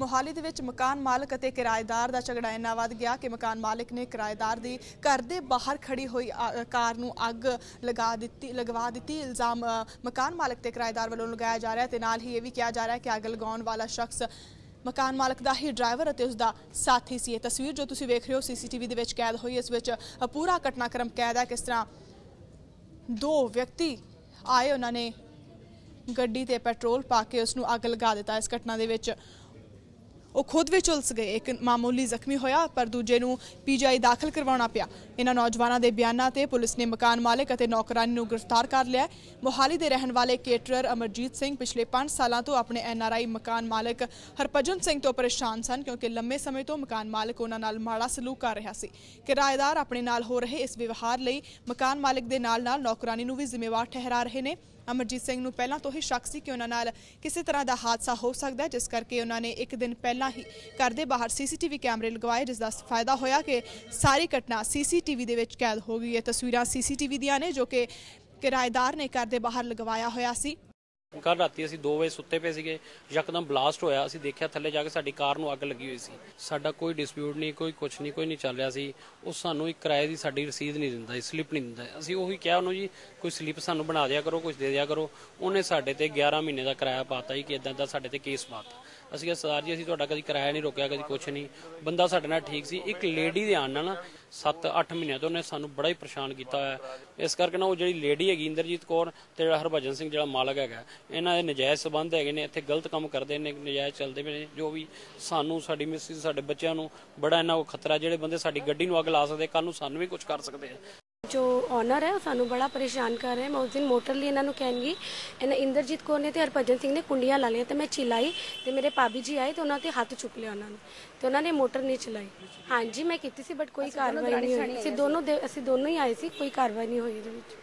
ਮੋਹਾਲੀ ਦੇ ਵਿੱਚ ਮਕਾਨ ਮਾਲਕ ਅਤੇ ਕਿਰਾਏਦਾਰ ਦਾ ਝਗੜਾ ਇੰਨਾ ਵੱਧ ਗਿਆ ਕਿ ਮਕਾਨ ਮਾਲਕ ਨੇ ਕਿਰਾਏਦਾਰ ਦੀ ਘਰ ਦੇ ਬਾਹਰ ਖੜੀ ਹੋਈ ਕਾਰ ਨੂੰ ਅੱਗ ਲਗਾ ਦਿੱਤੀ, ਲਗਵਾ ਦਿੱਤੀ। ਇਲਜ਼ਾਮ ਮਕਾਨ ਮਾਲਕ ਤੇ ਕਿਰਾਏਦਾਰ ਵੱਲੋਂ ਲਗਾਇਆ ਜਾ ਰਿਹਾ ਹੈ ਤੇ ਨਾਲ ਹੀ ਇਹ ਵੀ ਕਿਹਾ ਜਾ ਰਿਹਾ ਕਿ ਅੱਗ ਲਗਾਉਣ ਵਾਲਾ ਸ਼ਖਸ ਮਕਾਨ ਮਾਲਕ ਦਾ ਹੀ ਡਰਾਈਵਰ ਅਤੇ ਉਸ ਦਾ ਸਾਥੀ ਸੀ। ਇਹ ਤਸਵੀਰ ਜੋ ਤੁਸੀਂ ਵੇਖ ਰਹੇ ਹੋ, ਸੀਸੀਟੀਵੀ ਦੇ ਵਿੱਚ ਕੈਦ ਹੋਈ। ਇਸ ਵਿੱਚ ਪੂਰਾ ਘਟਨਾਕ੍ਰਮ ਕੈਦ ਹੈ। ਕਿਸ ਤਰ੍ਹਾਂ ਦੋ ਵਿਅਕਤੀ ਆਏ, ਉਹਨਾਂ ਨੇ ਗੱਡੀ ਤੇ ਪੈਟਰੋਲ ਪਾ ਕੇ ਉਸ ਨੂੰ ਅੱਗ ਲਗਾ ਦਿੱਤਾ। ਇਸ ਘਟਨਾ ਦੇ ਵਿੱਚ ਉਹ ਖੁਦ ਵਿੱਚ ਉਲਸ ਗਏ। ਇੱਕ ਮਾਮੂਲੀ ਜ਼ਖਮੀ ਹੋਇਆ, ਪਰ ਦੂਜੇ ਨੂੰ ਪੀਜੀਆਈ ਦਾਖਲ ਕਰਵਾਉਣਾ ਪਿਆ। ਇਹਨਾਂ ਨੌਜਵਾਨਾਂ ਦੇ ਬਿਆਨਾਂ ਤੇ ਪੁਲਿਸ ਨੇ ਮਕਾਨ ਮਾਲਕ ਅਤੇ ਨੌਕਰਾਨੀ ਨੂੰ ਗ੍ਰਿਫਤਾਰ ਕਰ ਲਿਆ ਮੋਹਾਲੀ ਦੇ ਰਹਿਣ ਵਾਲੇ ਕੇਟਰਰ ਅਮਰਜੀਤ ਸਿੰਘ ਪਿਛਲੇ 5 ਸਾਲਾਂ ਤੋਂ ਆਪਣੇ ਐਨਆਰਆਈ ਮਕਾਨ ਮਾਲਕ ਹਰਭਜਨ ਸਿੰਘ ਤੋਂ ਪਰੇਸ਼ਾਨ ਸਨ, ਕਿਉਂਕਿ ਲੰਮੇ ਸਮੇਂ ਤੋਂ ਮਕਾਨ ਮਾਲਕ ਉਹਨਾਂ ਨਾਲ ਮਾੜਾ ਸਲੂਕ ਕਰ ਰਿਹਾ ਸੀ। ਕਿਰਾਏਦਾਰ ਆਪਣੇ ਨਾਲ ਹੋ ਰਹੇ ਇਸ ਵਿਵਹਾਰ ਲਈ ਮਕਾਨ ਮਾਲਕ ਦੇ ਨਾਲ-ਨਾਲ ਨੌਕਰਾਨੀ ਨੂੰ ਵੀ ਜ਼ਿੰਮੇਵਾਰ ਠਹਿਰਾ ਰਹੇ ਨੇ। ਅਮਰਜੀਤ ਸਿੰਘ ਨੂੰ ਪਹਿਲਾਂ ਤੋਂ ਹੀ ਸ਼ੱਕ ਸੀ ਕਿ ਉਹਨਾਂ ਨਾਲ ਕਿਸੇ ਤਰ੍ਹਾਂ ਦਾ ਹਾਦਸਾ ਹੋ ਸਕਦਾ ਹੈ, ਜਿਸ ਕਰਕੇ ਉਹਨਾਂ ਨੇ ਇੱਕ ਦਿਨ ਪਹਿਲਾਂ ਹੀ ਘਰ ਦੇ ਬਾਹਰ ਸੀਸੀਟੀਵੀ ਕੈਮਰੇ ਲਗਵਾਏ, ਜਿਸ ਦਾ ਫਾਇਦਾ ਹੋਇਆ ਕਿ ਸਾਰੀ ਘਟਨਾ ਸੀਸੀਟੀਵੀ ਦੇ ਵਿੱਚ ਕੈਦ ਹੋ ਗਈ ਹੈ। ਤਸਵੀਰਾਂ ਸੀਸੀਟੀਵੀ ਦੀਆਂ ਨੇ, ਜੋ ਕਿ ਕਿਰਾਏਦਾਰ ਨੇ ਘਰ ਦੇ ਬਾਹਰ ਲਗਵਾਇਆ ਹੋਇਆ ਸੀ। ਕੱਲ ਰਾਤੀ ਅਸੀਂ 2 ਵਜੇ ਸੁੱਤੇ ਪਏ ਸੀਗੇ, ਯਕਦਮ ਬਲਾਸਟ ਹੋਇਆ। ਅਸੀਂ ਦੇਖਿਆ ਥੱਲੇ ਜਾ ਕੇ ਸਾਡੀ ਕਾਰ ਨੂੰ ਅੱਗ ਲੱਗੀ ਹੋਈ ਸੀ। ਸਾਡਾ ਕੋਈ ਡਿਸਪਿਊਟ ਨਹੀਂ, ਕੋਈ ਕੁਛ ਨਹੀਂ, ਕੋਈ ਨਹੀਂ ਚੱਲ ਰਿਹਾ ਸੀ। ਉਹ ਸਾਨੂੰ ਇੱਕ ਕਿਰਾਏ ਦੀ ਸਾਡੀ ਰਸੀਦ ਨਹੀਂ ਦਿੰਦਾ ਸੀ ਸਲਿੱਪ ਨਹੀਂ ਦਿੰਦਾ। ਅਸੀਂ ਉਹੀ ਕਿਹਾ ਉਹਨੂੰ ਜੀ, ਕੋਈ ਸਲਿੱਪ ਸਾਨੂੰ ਬਣਾ ਦਿਆ ਕਰੋ ਕੁਝ ਦੇ ਦਿਆ ਕਰੋ। ਉਹਨੇ ਸਾਡੇ ਤੇ 11 ਮਹੀਨੇ ਦਾ ਕਿਰਾਇਆ ਪਾਤਾ ਜੀ, ਕਿ ਇਦਾਂ ਦਾ ਸਾਡੇ ਤੇ ਕੇਸ ਪਾਤਾ ਅਸੀਂ ਕਿਹਾ ਸਰਦਾਰ ਜੀ, ਅਸੀਂ ਤੁਹਾਡਾ ਕਦੀ ਕਿਰਾਇਆ ਨਹੀਂ ਰੋਕਿਆ, ਕਦੀ ਕੁਛ ਨਹੀਂ। ਬੰਦਾ ਸਾਡੇ ਨਾਲ ਠੀਕ ਸੀ। ਇੱਕ ਲੇਡੀ ਦੇ ਆਣ ਨਾਲ ਨਾ 7-8 ਮਹੀਨਿਆਂ ਤੋਂ ਉਹਨੇ ਸਾਨੂੰ ਬੜਾ ਹੀ ਪਰੇਸ਼ਾਨ ਕੀਤਾ ਹੋਇਆ। ਹੈ। ਇਸ ਕਰਕੇ ਨਾ ਉਹ ਜਿਹੜੀ ਲੇਡੀ ਹੈਗੀ, ਇੰਦਰਜੀਤ ਕੌਰ ਤੇ ਜਿਹੜਾ ਹਰਭਜਨ ਸਿੰਘ ਜਿਹੜਾ ਮਾਲਕ ਹੈਗਾ, ਇਹਨਾਂ ਦੇ ਨਜਾਇਜ਼ ਸਬੰਧ ਹੈਗੇ ਨੇ, ਇੱਥੇ ਗਲਤ ਕੰਮ ਕਰਦੇ ਨੇ, ਨਜਾਇਜ਼ ਚੱਲਦੇ ਪਏ ਨੇ। ਜੋ ਵੀ ਸਾਨੂੰ, ਸਾਡੀ ਮਿਸਿਸ ਸਾਡੇ ਬੱਚਿਆਂ ਨੂੰ ਬੜਾ ਇਹਨਾਂ ਕੋ ਖਤਰਾ, ਜਿਹੜੇ ਬੰਦੇ ਸਾਡੀ ਗੱਡੀ ਨੂੰ ਅੱਗ ਲਾ ਸਕਦੇ ਕੱਲ ਨੂੰ ਸਾਨੂੰ ਵੀ ਕੁਝ ਕਰ ਸਕਦੇ ਆ। ਜੋ ਓਨਰ ਹੈ ਉਹ ਸਾਨੂੰ ਬੜਾ ਪਰੇਸ਼ਾਨ ਕਰ ਰਿਹਾ ਮੈਂ ਉਸ ਦਿਨ ਮੋਟਰ ਲਈ ਇਹਨਾਂ ਨੂੰ ਕਹਿਣਗੀ ਇਹਨਾਂ ਇੰਦਰਜੀਤ ਕੌਰ ਨੇ ਤੇ ਹਰਭਜਨ ਸਿੰਘ ਨੇ ਕੁੰਡੀਆਂ ਲਾ ਲਈਆਂ ਤੇ ਮੈਂ ਚਿਲਾਈ ਤੇ ਮੇਰੇ ਭਾਬੀ ਜੀ ਆਏ ਤੇ ਉਹਨਾਂ ਤੇ ਹੱਥ ਚੁੱਕ ਲਿਆ ਉਹਨਾਂ ਨੇ ਤੇ ਉਹਨਾਂ ਨੇ ਮੋਟਰ ਨਹੀਂ ਚਲਾਈ। ਹਾਂਜੀ ਮੈਂ ਕੀਤੀ ਸੀ ਬਟ ਕੋਈ ਕਾਰਵਾਈ ਨਹੀਂ ਹੋਈ। ਅਸੀਂ ਦੋਨੋਂ ਦੇ- ਅਸੀਂ ਦੋਨੋਂ ਹੀ ਆਏ ਸੀ ਕੋਈ ਕਾਰਵਾਈ ਨਹੀਂ ਹੋਈ ਇਹਦੇ ਵਿੱਚ।